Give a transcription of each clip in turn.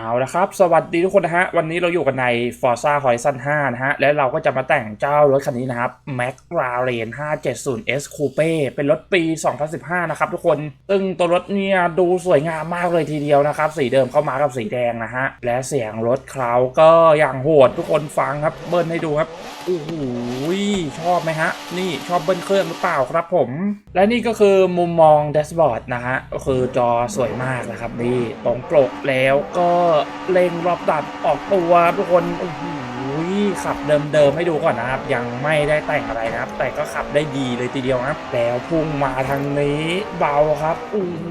เอาละครับ สวัสดีทุกคนนะฮะ วันนี้เราอยู่กันใน Forza Horizon 5 นะฮะ และเราก็จะมาแต่งเจ้ารถคันนี้นะครับ McLaren 570S Coupe เป็นรถปี 2015 นะครับทุกคน ซึ่งตัวรถเนี่ยดูสวยงามมากเลยทีเดียวนะครับ สีเดิมเข้ามากับสีแดงนะฮะ และเสียงรถเขาก็อย่างโหดทุกคนฟังครับ เบิ้ลให้ดูครับ โอ้โห ชอบไหมฮะ นี่ชอบเบิ้ลเครื่องหรือเปล่าครับผม และนี่ก็คือมุมมองแดชบอร์ดนะฮะก็คือจอสวยมากนะครับนี่ตรงปกแล้วก็เล็งรอบตัดออกตัวทุกคนโอ้โหขับเดิมๆให้ดูก่อนนะครับ ยังไม่ได้แต่งอะไรนะครับ แต่ก็ขับได้ดีเลยทีเดียวนะครับ แล้วพุ่งมาทางนี้เบาครับโอ้โห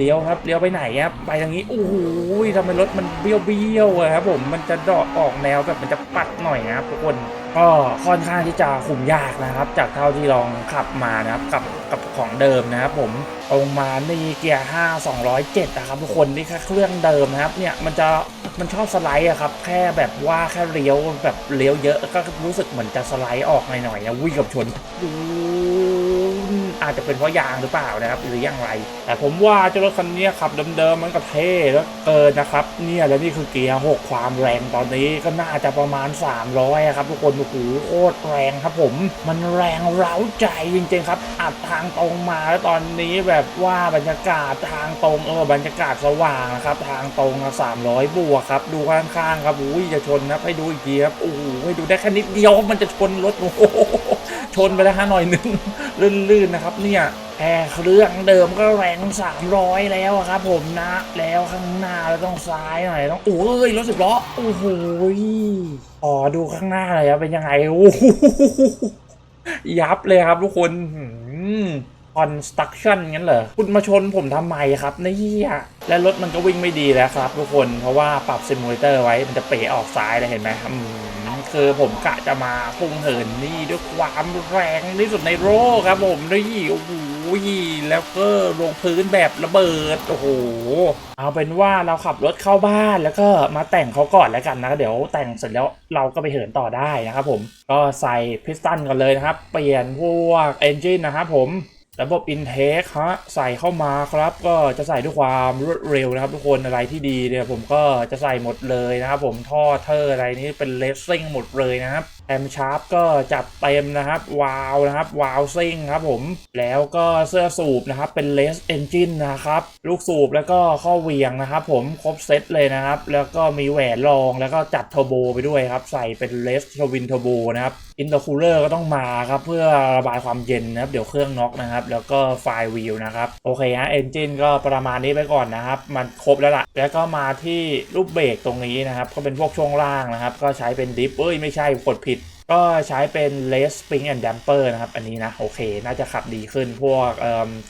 เลี้ยวครับเลี้ยวไปไหนครับไปทางนี้โอ้โหทำไมรถมันเบี้ยวๆอะครับผมมันจะดอกออกแนวแบบมันจะปัดหน่อยนะครับทุกคนก็ค่อนข้างที่จะคุมยากนะครับ จากเท่าที่ลองขับมานะครับกับกับของเดิมนะครับผมตรงมานี่เกียร์5 207นะครับทุกคนนี่แค่เครื่องเดิมนะครับเนี่ยมันจะมันชอบสไลด์อะครับแค่แบบว่าแค่เลี้ยวแบบเลี้ยวเยอะก็รู้สึกเหมือนจะสไลด์ออกหน่อยๆนะวิ่งกับชนดูอาจจะเป็นเพราะยางหรือเปล่านะครับหรืออย่างไร แต่ผมว่าเจ้ารถคันนี้ขับเดิมๆมันก็เท่แล้วเกินนะครับเนี่ยแล้วนี่คือเกียร์6ความแรงตอนนี้ก็น่าจะประมาณ 300อะครับทุกคนโอ้โหโคตรแรงครับผมมันแรงเร้าใจจริงๆครับอัดทางตรงมาแล้วตอนนี้แบบว่าบรรยากาศทางตรงเออบรรยากาศสว่างนะครับทางตรงอะ300บวกครับดูข้างๆครับอุ้ยจะชนนะให้ดูอีกทีครับโอ้โหให้ดูได้แค่นิดเดียวมันจะชนรถโอ้โหชนไปแล้วฮะหน่อยหนึงลื่นๆนะครับเนี่ยแอร์เครื่องเดิมก็แรง300แล้วครับผมนะแล้วข้างหน้าแล้วต้องซ้ายหน่อยต้องโอ้ยรถสิบล้อโอ้โหอ๋อดูข้างหน้าเลยครับเป็นยังไงโอ้ยับเลยครับทุกคนคอนสตรักชั่นงั้นเหรอคุณมาชนผมทำไมครับเนี่ยและรถมันก็วิ่งไม่ดีแล้วครับ ทุกคนเพราะว่าปรับซิมูเลเตอร์ไว้มันจะเป๋ออกซ้ายเลยเห็นไหมอืม คือผมกะจะมาพุ่งเหินนี่ด้วยความแรงที่สุดในโลกครับผมนี่โอ้โหแล้วก็ลงพื้นแบบระเบิดโอ้โหเอาเป็นว่าเราขับรถเข้าบ้านแล้วก็มาแต่งเขาก่อนแล้วกันนะเดี๋ยวแต่งเสร็จแล้วเราก็ไปเหินต่อได้นะครับผมก็ใส่พิสตันก่อนเลยนะครับ เปลี่ยนพวกเอนจินนะครับผม ระบบ Intake ฮะใส่เข้ามาครับ ก็จะใส่ด้วยความรวดเร็วนะครับ ทุกคนอะไรที่ดีเนี่ยผมก็จะใส่หมดเลยนะครับผมท่อเทอร์อะไรนี้เป็นเลสซิ่งหมดเลยนะครับแอมชาร์ปก็จัดเต็มนะครับวาลนะครับวาลซิ่งครับผมแล้วก็เสื้อสูบนะครับเป็นเลสเอนจินนะครับลูกสูบแล้วก็ข้อเหวียงนะครับผมครบเซตเลยนะครับ แล้วก็มีแหวนรองแล้วก็จัดเทอร์โบไปด้วยครับ ใส่เป็นเลสทวินเทอร์โบนะครับ อินเตอร์คูลเลอร์ก็ต้องมาครับเพื่อระบายความเย็นนะครับเดี๋ยวเครื่องน็อกนะครับ แล้วก็ไฟวิวนะครับ โอเคฮะเอนจินก็ประมาณนี้ไปก่อนนะครับ มันครบแล้วล่ะ แล้วก็มาที่รูปเบรกตรงนี้นะครับ ก็เป็นพวกช่วงล่างนะครับ ก็ใช้เป็นดิฟเอ้ยไม่ใช่กดผิด ก็ใช้เป็น less spring and damper นะครับ อันนี้นะ โอเค น่าจะขับดีขึ้นพวก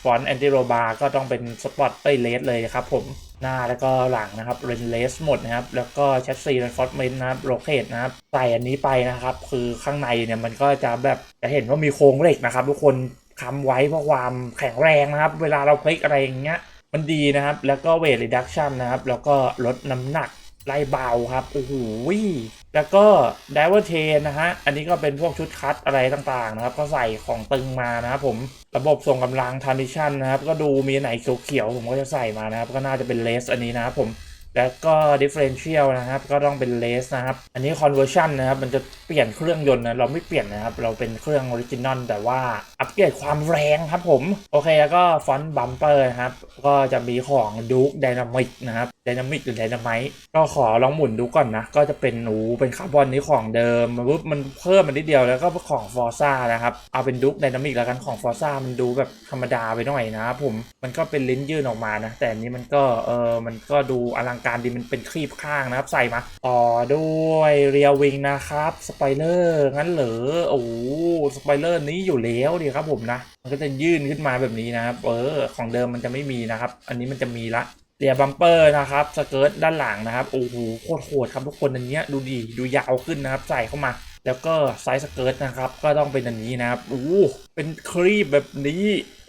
ฟอนต์ anti roll bar ก็ต้องเป็น spot เอ้ย less เลยครับผมหน้าแล้วก็หลังนะครับเรนเลสหมดนะครับ แล้วก็แชสซีและฟอร์เมนนะครับโรเกตนะครับใส่อันนี้ไปนะครับ คือข้างในเนี่ยมันก็จะแบบจะเห็นว่ามีโครงเหล็กนะครับ ทุกคนค้ำไว้เพื่อความแข็งแรงนะครับ เวลาเราพลิกอะไรอย่างเงี้ยมันดีนะครับ แล้วก็เวท r ีดักชันนะครับ แล้วก็ลดน้ำหนัก ไล่เบาครับโอ้โหแล้วก็ดเวอร์เทนนะฮะ อันนี้ก็เป็นพวกชุดคัดอะไรต่างๆนะครับ ก็ใส่ของตึงมานะครับผมระบบส่งกำลังทาร์มิชันนะครับ ก็ดูมีไหนเขียวๆผมก็จะใส่มานะครับ ก็น่าจะเป็นเลสอันนี้นะครับผม แล้วก็ differential นะครับ ก็ต้องเป็นเลสนะครับ อันนี้ conversion นะครับ มันจะเปลี่ยนเครื่องยนต์นะ เราไม่เปลี่ยนนะครับ เราเป็นเครื่องออริจินอลแต่ว่าอัปเกรดความแรงครับผม โอเค แล้วก็ฟอนต์บัมเปอร์นะครับ ก็จะมีของ Duke Dynamic นะครับ Dynamic หรือ Dynamite ก็ขอลองหมุนดูก่อนนะ ก็จะเป็นหนูเป็นคาร์บอนนี้ของเดิมมันปุ๊บมันเพิ่มมันนิดเดียวแล้วก็ของ Forza นะครับ เอาเป็น Duke Dynamic แล้วกันของ Forza มันดูแบบธรรมดาไปหน่อยนะครับผม มันก็เป็นลิ้นยื่นออกมานะ แต่อันนี้มันก็เออมันก็ดูอลังการดีมันเป็นครีบข้างนะครับ ใส่มาต่อด้วยเรียวิงนะครับสไปเลอร์งั้นเหรอโอ้สไปเลอร์นี้อยู่แล้วดีครับผมนะ มันก็จะยื่นขึ้นมาแบบนี้นะครับเออของเดิมมันจะไม่มีนะครับ อันนี้มันจะมีละเรียบัมเปอร์นะครับสเกิร์ตด้านหลังนะครับโอ้โหโคตรโหดครับทุกคนอันเนี้ยดูดีดูยาวขึ้นนะครับ ใส่เข้ามาแล้วก็ไซส์สเกิร์ตนะครับ ก็ต้องเป็นอันนี้นะครับโอ้เป็นครีบแบบนี้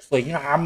สวยงาม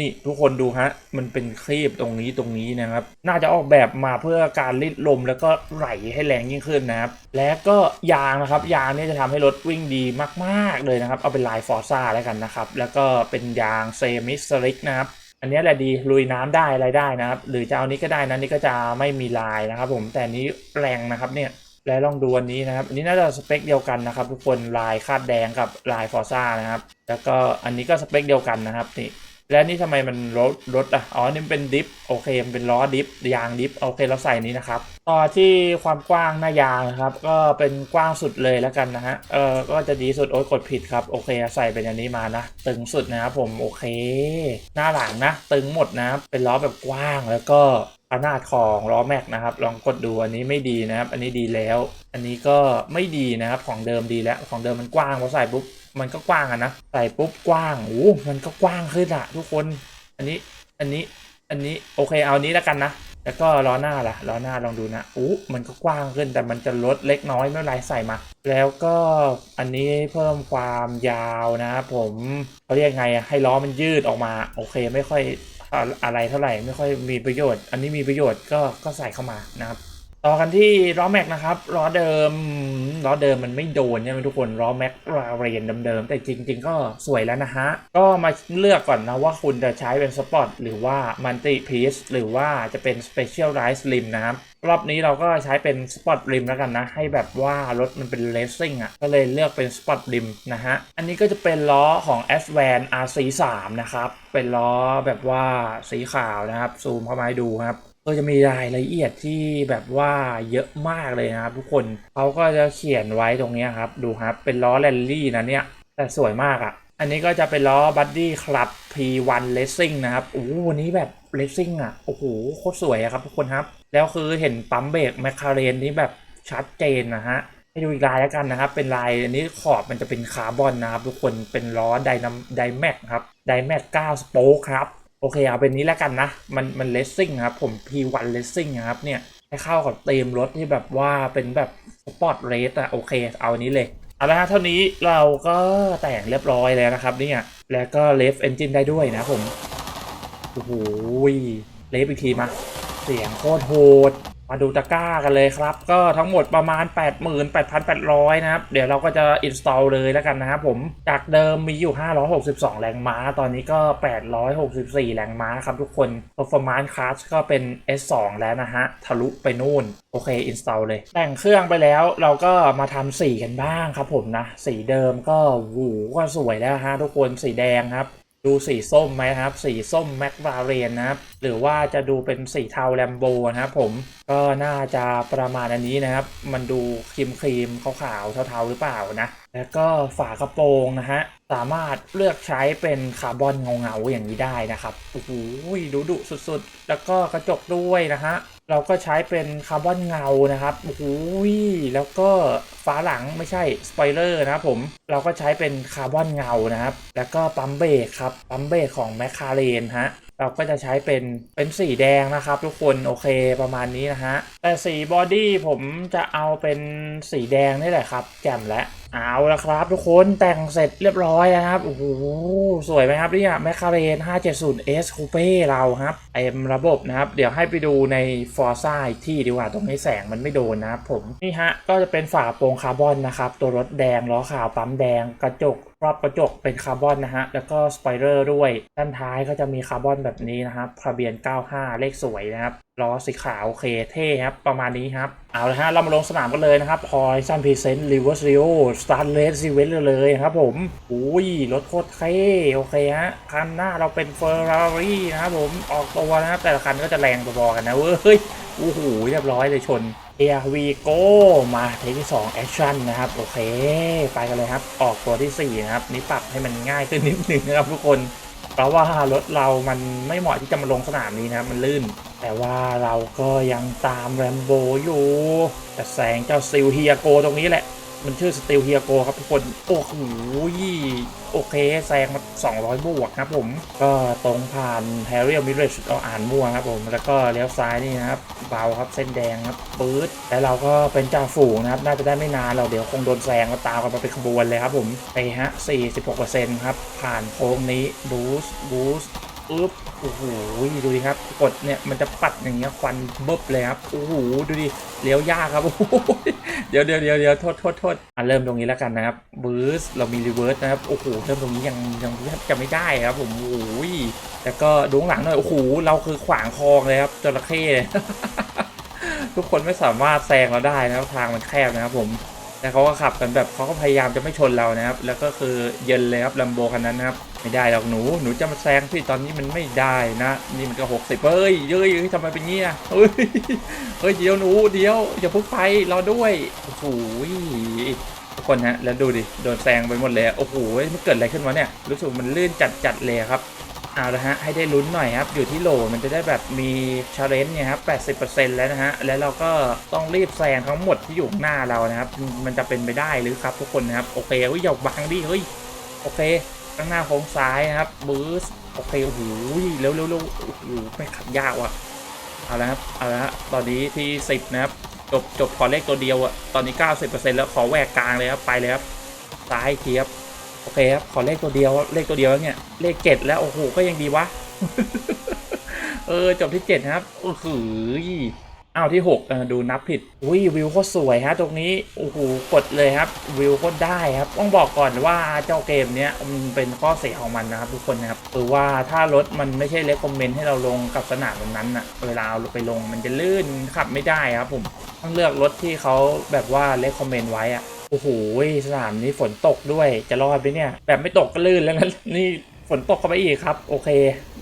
นี่ทุกคนดูฮะ มันเป็นครีบตรงนี้ตรงนี้นะครับ น่าจะออกแบบมาเพื่อการรีดลมแล้วก็ไหลให้แรงยิ่งขึ้นนะครับ และก็ยางนะครับ ยางนี่จะทำให้รถวิ่งดีมากๆเลยนะครับ เอาเป็นลายฟอร์ซ่าแล้วกันนะครับ แล้วก็เป็นยางเซมิสลิกนะครับอันนี้แหละดีลุยน้ำได้อะไรได้นะครับ หรือจะเอานี้ก็ได้นะนี่ก็จะไม่มีลายนะครับ ผมแต่นนี้แรงนะครับเนี่ยแล้วลองดูอันนี้นะครับ อันนี้น่าจะสเปคเดียวกันนะครับ ทุกคนลายคาดแดงกับลายฟอร์ซ่านะครับ แล้วก็อันนี้ก็สเปคเดียวกันนะครับนี่ แล้วนี่ทำไมมันรถรถอะ อ๋อ นี่เป็นดิฟ โอเค มันเป็นล้อดิฟ ยางดิฟ โอเค เราใส่นี้นะครับ ต่อที่ความกว้างหน้ายางนะครับ ก็เป็นกว้างสุดเลยแล้วกันนะฮะ เออก็จะดีสุด โอ้ยกดผิดครับ โอเค ใส่เป็นอันนี้มานะ ตึงสุดนะครับผม โอเค หน้าหลังนะ ตึงหมดนะครับ เป็นล้อแบบกว้างแล้วก็ขนาดของล้อแม็กนะครับ ลองกดดูอันนี้ไม่ดีนะครับ อันนี้ดีแล้ว อันนี้ก็ไม่ดีนะครับ ของเดิมดีแล้ว ของเดิมมันกว้างพอใส่ปุ๊บ มันก็กว้างอะนะใส่ปุ๊บกว้างโอ้มันก็กว้างขึ้นอะทุกคน อันนี้อันนี้อันนี้โอเคเอานี้แล้วกันนะแล้วก็ล้อหน้าล่ะล้อหน้าลองดูนะอู้มันก็กว้างขึ้นแต่มันจะลดเล็กน้อยไม่ไรใส่มา แล้วก็อันนี้เพิ่มความยาวนะครับผมเขาเรียกไงอะให้ล้อมันยืดออกมา โอเคไม่ค่อยอะไรเท่าไหร่ไม่ค่อยมีประโยชน์ อันนี้มีประโยชน์ก็ก็ใส่เข้ามานะครับ ต่อกันที่ล้อแม็กนะครับล้อเดิมล้อเดิมมันไม่โดนใช่ไหมทุกคนล้อแม็กราเรียนเดิมๆแต่จริง ๆ ก็สวยแล้วนะฮะ ก็มาเลือกก่อนนะว่าคุณจะใช้เป็นสปอร์ตหรือว่ามันติพีซหรือว่าจะเป็นสเปเชียลไรส์ริมนะครับรอบนี้เราก็ใช้เป็นสปอร์ตริมแล้วกันนะ ให้แบบว่ารถมันเป็นเลสซิ่งอะ ก็เลยเลือกเป็นสปอร์ตริมนะฮะ อันนี้ก็จะเป็นล้อของ s v a n RC3 นะครับ เป็นล้อแบบว่าสีขาวนะครับ ซูมเข้ามาให้ดูครับ ก็จะมีรายละเอียดที่แบบว่าเยอะมากเลยนะครับ ทุกคนเขาก็จะเขียนไว้ตรงนี้ครับดูครับเป็นล้อแรลลี่นะเนี่ยแต่สวยมากอะ่ะ อันนี้ก็จะเป็นล้อบัดดี้คลับ P1 Racing นะครับโอ้โหวันนี้แบบ Racing อะโอ้โหโคตรสวยครับทุกคนครับ แล้วคือเห็นปั๊มเบรกแมคคาเรนนี่แบบชัดเจนนะฮะให้ดูอีกลายแล้วกันนะครับ เป็นลายอันนี้ขอบมันจะเป็นคาร์บอนนะครับ ทุกคนเป็นล้อไดนาไดแม็กครับไดแม็ก9สโป๊คครับ โอเคเอาเป็นนี้แล้วกันนะ มันมันเลสซิ่งครับผม P1 เลสซิ่งครับเนี่ยให้เข้ากับเต็มรถที่แบบว่าเป็นแบบสปอร์ตเรสอะโอเค เอาอันนี้เลยเอาละฮะเท่านี้เราก็แต่งเรียบร้อยแล้วนะครับเนี่ยแล้วก็เลฟเอนจินได้ด้วยนะผม โอ้โหเลฟอีกทีมา เสียงโคตรโหด มาดูตะกร้ากันเลยครับ ก็ทั้งหมดประมาณ 88,800 นะครับ เดี๋ยวเราก็จะ install เลยแล้วกันนะครับผม จากเดิมมีอยู่ 562 แรงม้า ตอนนี้ก็ 864 แรงม้าครับทุกคน performance class ก็เป็น S2 แล้วนะฮะ ทะลุไปนู่น โอเค install เลย แต่งเครื่องไปแล้วเราก็มาทำสีกันบ้างครับผมนะ สีเดิมก็หูก็สวยแล้วฮะทุกคน สีแดงครับ ดูสีส้มไหมครับ สีส้มแมคลาเรนนะครับ หรือว่าจะดูเป็นสีเทาแลมโบนะครับผมก็น่าจะประมาณอันนี้นะครับ มันดูครีมครีมขาวๆเทาๆหรือเปล่านะ แล้วก็ฝากระโปรงนะฮะ สามารถเลือกใช้เป็นคาร์บอนเงาๆอย่างนี้ได้นะครับโอ้โหดูดุสุดๆ แล้วก็กระจกด้วยนะฮะ เราก็ใช้เป็นคาร์บอนเงานะครับโอ้โหแล้วก็ฝาหลังไม่ใช่สปอยเลอร์นะครับผม เราก็ใช้เป็นคาร์บอนเงานะครับ แล้วก็ปั๊มเบรกครับ ปั๊มเบรกของแมคคาเรนฮะ เราก็จะใช้เป็นเป็นสีแดงนะครับ ทุกคน โอเคประมาณนี้นะฮะ แต่สีบอดี้ผมจะเอาเป็นสีแดงนี่แหละครับ แจ่มแล้ว เอาละครับทุกคนแต่งเสร็จเรียบร้อยนะครับ โอ้โห สวยไหมครับเนี่ยแมคคาเรน 570S Coupe เราครับเต็มระบบนะครับ เดี๋ยวให้ไปดูใน Forza อีกที่ดีกว่าตรงนี้แสงมันไม่โดนนะครับผม นี่ฮะ ก็จะเป็นฝาโปรงคาร์บอนนะครับ ตัวรถแดงล้อขาวปั๊มแดงกระจกรอบกระจกเป็นคาร์บอนนะฮะ แล้วก็สปอยเลอร์ด้วย ด้านท้ายก็จะมีคาร์บอนแบบนี้นะครับทะเบียน 95 เลขสวยนะครับ ล้อสีขาวโอเคเท่ครับ ประมาณนี้ครับ เอาละฮะ เรามาลงสนามกันเลยนะครับพอยซันพรีเซนต์ริเวอร์ซิโอสตาร์เลสซีเวนเลยครับผมอุ้ย รถโคตรเท่โอเคฮะ คันหน้าเราเป็นเฟอร์รารี่นะครับผมออกตัวนะครับ แต่ละคันก็จะแรงพอๆกันนะเว้ยโอ้โหเรียบร้อยเลยชน Here we go มาเทคที่2 action นะครับ โอเค ไปกันเลยครับ ออกตัวทีสี่ 4 นะครับ นี่ปรับให้มันง่ายขึ้นนิดนึงนะครับทุกคน เพราะว่ารถเรามันไม่เหมาะที่จะมาลงสนามนี้นะครับ มันลื่น แต่ว่าเราก็ยังตามแรมโบอยู่ แต่แสงเจ้าซิลเฮียโกตรงนี้แหละ มันชื่อสติลเฮียโกครับทุกคน โอ้โหโอเคแซงมา 200 บวกครับผม ก็ตรงผ่านแฮร์รี่มิเรชเราอ่านมั่วครับผม แล้วก็เลี้ยวซ้ายนี่นะครับ เบาครับเส้นแดงครับปื๊ดแล้วเราก็เป็นจ่าฝูงนะครับ น่าจะได้ไม่นานเราเดี๋ยวคงโดนแซงก็ตามกันมาเป็นขบวนเลยครับผมไปฮะ 46%ครับ ผ่านโค้งนี้บูสต์บูสต์ อึ๊บโอ้โหดูดิครับ กดเนี่ยมันจะปัดอย่างเงี้ยควันเบิบเลยครับโอ้โหดูดิเลี้ยวยากครับโอ้โหเดี๋ยวเดี๋ยวเดี๋ยวเดี๋ยวโทษโทษโทษอะเริ่มตรงนี้แล้วกันนะครับบูสเรามีรีเวิร์สนะครับโอ้โหเริ่มตรงนี้ยังยังแทบจะไม่ได้ครับผมโอ้ยแล้วก็ดูข้างหลังหน่อยโอ้โหเราคือขวางคลองเลยครับจระเข้ทุกคนไม่สามารถแซงเราได้นะครับทางมันแคบนะครับผม แต่เขาก็ขับกันแบบเขาก็พยายามจะไม่ชนเรานะครับ แล้วก็คือเย็นเลยครับลัมโบคันนั้นนะครับ ไม่ได้หรอกหนู หนูจะมาแซงพี่ตอนนี้มันไม่ได้นะ นี่มันก็หกสิบเฮ้ยเย้ยทำไมเป็นเงี้ยเฮ้ย เฮ้ยเดี๋ยวหนูเดี๋ยวอย่าพุ่งไปรอด้วยโอ้โหทุกคนฮะแล้วดูดิโดนแซงไปหมดเลยโอ้โหมันเกิดอะไรขึ้นวะเนี่ยรู้สึกมันลื่นจัดจัดๆเลยครับ เอาละฮะให้ได้ลุ้นหน่อยครับ อยู่ที่โหลมันจะได้แบบมีชาเลนจ์เนี่ยครับ 80%แล้วนะฮะ แล้วเราก็ต้องรีบแซงทั้งหมดที่อยู่หน้าเรานะครับ มันจะเป็นไปได้หรือครับทุกคนนะครับ โอเคเฮ้ยอย่าบังดิเฮ้ยโอเคข้างหน้าโค้งซ้ายนะครับบูสโอเคโอ้โหเร็วเร็วเร็วโอ้โหไม่ขับยากว่ะเอาละครับเอาละฮะตอนนี้ที่ 10 นะครับ จบจบขอเลขตัวเดียวอะตอนนี้ 90%แล้วขอแหวกกลางเลยครับไปเลยครับซ้ายเทียบโอเคครับขอเลขตัวเดียวเลขตัวเดียวเนี่ย เลขเจ็ดแล้ว โอ้โห ก็ยังดีวะ เออ จบที่เจ็ดนะครับโอ้โหอ้าวที่หกเออดูนับผิด อุ้ยวิวโคตรสวยฮะตรงนี้ โอ้โห กดเลยครับ วิวโคตรได้ครับ ต้องบอกก่อนว่าเจ้าเกมเนี้ยมันเป็นข้อเสียของมันนะครับทุกคนนะครับคือว่าถ้ารถมันไม่ใช่เลคคอมเมนต์ให้เราลงกับสนามนั้นอะเวลาเอาไปลงมันจะลื่นขับไม่ได้ครับผม ต้องเลือกรถที่เขาแบบว่าเลคคอมเมนต์ไว้อะโอ้โหสนามนี้ฝนตกด้วยจะรอดไหมเนี่ย แบบไม่ตกก็ลื่นแล้วนะนี่ ฝนตกเข้าไปอีกครับ โอเค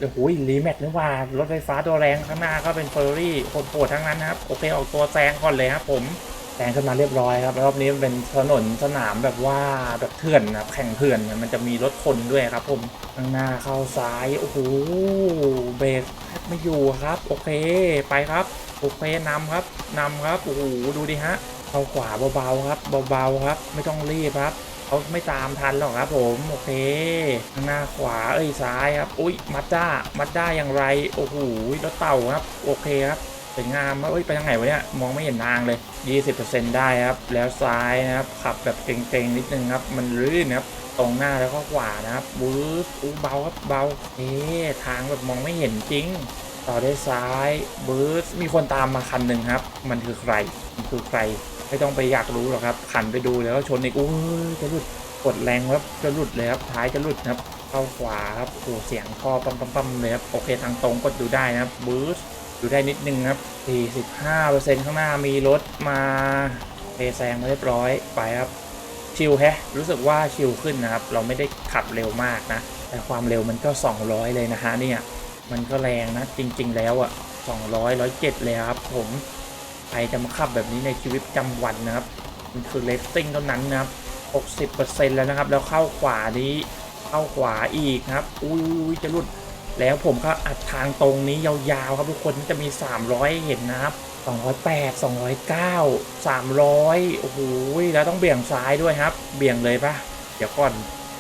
โอ้โหรีแมทนี่ว่ารถไฟฟ้าตัวแรงข้างหน้าก็เป็นเฟอร์รี่โหดๆทั้งนั้นนะครับโอเคออกตัวแซงก่อนเลยครับผมแซงขึ้นมาเรียบร้อยครับรอบนี้เป็นถนนสนามแบบว่าแบบเถื่อนนะแข่งเถื่อนเนี่ยมันจะมีรถคนด้วยครับ ผมข้างหน้าเข้าซ้ายโอ้โหเบรกแทบไม่อยู่ครับ โอเคไปครับโอเคนำครับนำครับโอ้โหดูดิฮะเข้าขวาเบาๆครับเบาๆครับ ไม่ต้องรีบครับ เขาไม่ตามทันหรอกครับผมโอเคข้างหน้าขวาเอ้ยซ้ายครับอุ้ยมัดด้ามัดด้าอย่างไรโอ้โหรถเต่าครับโอเคครับสวยงามครับเอ้ยไปทางไหนวะเนี่ยมองไม่เห็นทางเลย 20%ได้ครับ แล้วซ้ายนะครับ ขับแบบเกรงๆนิดนึงครับ มันลื่นะครับ ตรงหน้าแล้วก็ขวานะครับบู๊อู้เบาครับเบาเอ๊ะทางแบบมองไม่เห็นจริง ต่อได้ซ้ายบูสมีคนตามมาคันหนึ่งครับ มันคือใครมันคือใคร ไม่ต้องไปอยากรู้หรอกครับขันไปดูแล้วชนอีกอู้ยจะหลุดกดแรงครับจะหลุดเลยครับท้ายจะหลุดครับเข้าขวาครับโอ้เสียงท่อปั๊มปั๊มปั๊มเลยครับโอเคทางตรงกดดูได้นะครับบูสดูได้นิดนึงครับ45%ข้างหน้ามีรถมาเพแซงมาเรียบร้อยไปครับชิลแฮะรู้สึกว่าชิลขึ้นนะครับ เราไม่ได้ขับเร็วมากนะ แต่ความเร็วมันก็ 200 เลยนะฮะเนี่ย มันก็แรงนะ จริง ๆ แล้วอะ 200 107 เลยครับผม ใครจะมาขับแบบนี้ในชีวิตประจำวันนะครับ มันคือเลสซิ่งเท่านั้นนะครับ 60%แล้วนะครับ แล้วเข้าขวานี้ เข้าขวาอีกครับ อุ้ยจะหลุด แล้วผมก็อัดทางตรงนี้ยาวๆครับทุกคนจะมี 300 เห็นนะครับ 208 209 300 โอ้โห แล้วต้องเบี่ยงซ้ายด้วยครับ เบี่ยงเลยปะเดี๋ยวก่อน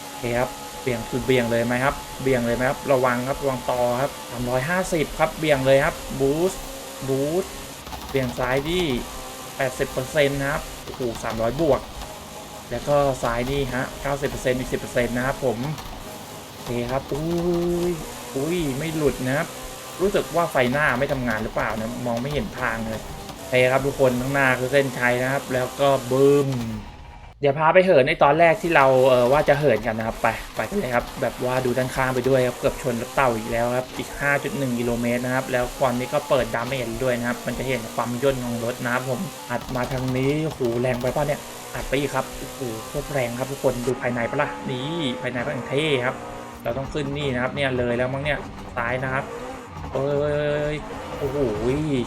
โอเคครับเบี่ยงคือเบี่ยงเลยไหมครับ เบี่ยงเลยไหมครับ ระวังครับ ระวังต่อครับ 350 ครับ เบี่ยงเลยครับ บูสต์บูสต์ เปลี่ยงซ้ายดี80%นะครับโอ้โห300 บวก แล้วก็ซ้ายนี่ฮะ 90%อีก10%นะครับผมโอเคครับ อุ้ย อุ้ย ไม่หลุดนะครับ รู้สึกว่าไฟหน้าไม่ทำงานหรือเปล่านะ มองไม่เห็นทางเลยโอเคครับทุกคนข้างหน้าคือเส้นชัยนะครับ แล้วก็บึ้ม เดี๋ยวพาไปเหินในตอนแรกที่เราเออว่าจะเหินกันนะครับ ไปไปกันเลยครับ แบบว่าดูด้านข้างไปด้วยครับเกือบชนรถเต่าอีกแล้วครับอีก 5.1กิโลเมตรนะครับ แล้วควันนี้ก็เปิดดามเมจด้วยนะครับ มันจะเห็นความย่นของรถนะครับผมอัดมาทางนี้โอ้โหแรงไปป่ะเนี่ยอัดไปอีกครับโอ้โหโคตรแรงครับทุกคนดูภายในปะล่ะนี่ภายในก็อย่างเท่ครับ เราต้องขึ้นนี่นะครับเนี่ยเลยแล้วมั้งเนี่ยซ้ายนะครับเอ้ยโอ้โห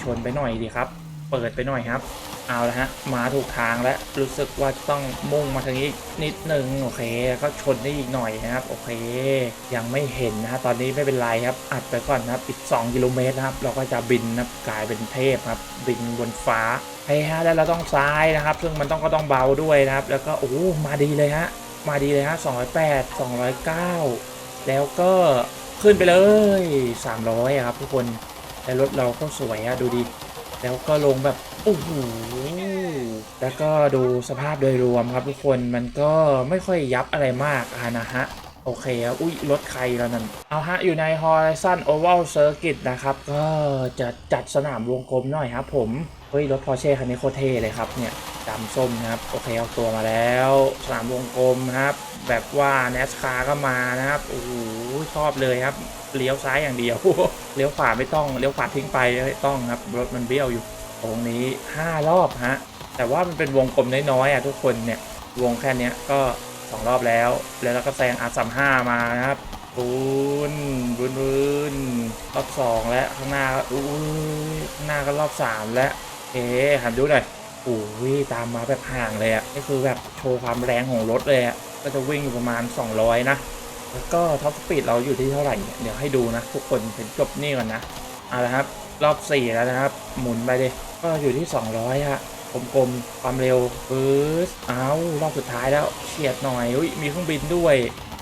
ชนไปหน่อยดีครับ เปิดไปหน่อยครับ เอาละฮะ มาถูกทางแล้ว รู้สึกว่าต้องมุ่งมาทางนี้นิดหนึ่งโอเค ก็ชนได้อีกหน่อยนะครับ โอเค ยังไม่เห็นนะฮะ ตอนนี้ไม่เป็นไรครับ อัดไปก่อนนะครับอีก 2 กิโลเมตรนะครับ เราก็จะบินนะกลายเป็นเทพครับ บินบนฟ้าเฮ้ฮะ แล้วเราต้องซ้ายนะครับ ซึ่งมันต้องก็ต้องเบาด้วยนะครับ แล้วก็โอ้มาดีเลยฮะ มาดีเลยฮะ208 209 แล้วก็ขึ้นไปเลย 300อะครับทุกคนแล้วรถเราก็สวยอะดูดิแล้วก็ลงแบบ โอ้โหแล้วก็ดูสภาพโดยรวมครับทุกคนมันก็ไม่ค่อยยับอะไรมากนะฮะโอเคครับอุ้ยรถใครแล้วนั่น เอาฮะ อยู่ใน Horizon Oval Circuit นะครับ ก็จะจัดสนามวงกลมหน่อยครับผม เฮ้ย รถ Porsche คันนี้โคตรเท่เลยครับเนี่ยดำส้มนะครับ โอเค เอาตัวมาแล้ว สนามวงกลมครับ แบบว่า NASCAR ก็มานะครับ โอ้โห ชอบเลยครับ เลี้ยวซ้ายอย่างเดียว เลี้ยวขวาไม่ต้อง เลี้ยวขวาทิ้งไปไม่ต้องครับ รถมันเบี้ยวอยู่ ตรงนี้ 5 รอบฮะ แต่ว่ามันเป็นวงกลมน้อยๆอะทุกคนเนี่ย วงแค่นี้ก็ 2 รอบแล้ว แล้วเราก็แซง R35 มานะครับบุนบุนบุนรอบ2และข้างหน้าอุ้ยข้างหน้าก็รอบ3แล้ว เอ๊หันดูหน่อยโอ้ยตามมาแบบห่างเลยอะนี่คือแบบโชว์ความแรงของรถเลยอะก็จะวิ่งอยู่ประมาณ 200 นะ แล้วก็ท็อปสปีดเราอยู่ที่เท่าไหร่เนี่ยเดี๋ยวให้ดูนะ ทุกคนเป็นจบนี่ก่อนนะเอาละครับ รอบ 4 แล้วนะครับ หมุนไปเลย ก็อยู่ที่ 200ฮะกลมๆความเร็วปื๊ดเอารอบสุดท้ายแล้วเฉียดหน่อยอุ้ยมีเครื่องบินด้วย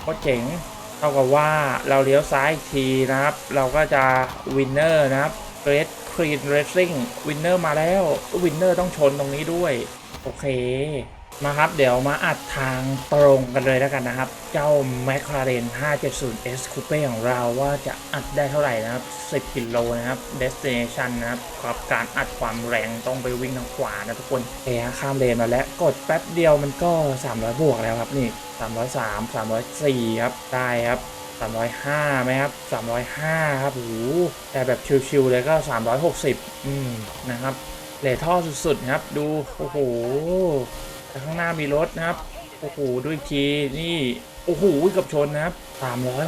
ก็เจ๋งเท่ากับว่าเราเลี้ยวซ้ายอีกทีนะครับ เราก็จะวินเนอร์นะครับเรดครีนเรสซิ่งวินเนอร์มาแล้ววินเนอร์ต้องชนตรงนี้ด้วย โอเค มาครับ เดี๋ยวมาอัดทางตรงกันเลยแล้วกันนะครับ เจ้า McLaren 570S Coupe ของเราว่าจะอัดได้เท่าไหร่นะครับ 10 กิโลนะครับ Destination นะครับกับการอัดความแรงต้องไปวิ่งทางขวานะทุกคนเอ้ยข้ามเลนมาแล้วกดแป๊บเดียวมันก็ 300 บวกแล้วครับนี่ 303 304 ครับ ได้ครับ305ไหมครับ305 ครับโอ้โหแต่แบบชิวๆเลยก็ 360 อืมนะครับเลท่อสุดๆครับ ดู โอ้โห แต่ข้างหน้ามีรถนะครับ โอ้โหดูอีกทีนี่ โอ้โหกับชนนะครับ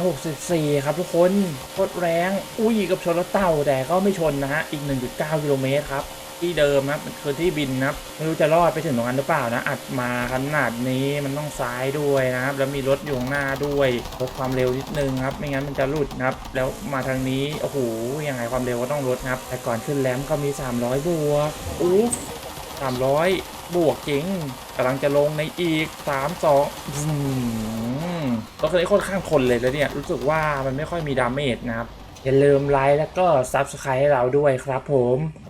364 ครับทุกคนโคตรแรง อุ้ยกับชนรถเต่าแต่ก็ไม่ชนนะฮะ อีก 1.9กิโลเมตรครับ ที่เดิมครับมันคือที่บินนะครับ ไม่รู้จะรอดไปถึงตรงนั้นหรือเปล่านะ อัดมาขนาดนี้มันต้องซ้ายด้วยนะครับ แล้วมีรถอยู่ข้างหน้าด้วยลดความเร็วนิดนึงครับ ไม่งั้นมันจะหลุดนะครับ แล้วมาทางนี้ โอ้โห ยังไงความเร็วก็ต้องลดนะครับ แต่ก่อนขึ้นแรมก็มี 300 บวกอุ๊ฟ300 บวกจริงกำลังจะลงในอีก 3 2อืมรถคันนี้ค่อนข้างทนเลยแล้วเนี่ย รู้สึกว่ามันไม่ค่อยมีดาเมจนะครับ อย่าลืมไลค์แล้วก็ซับสไครต์ให้เราด้วยครับผม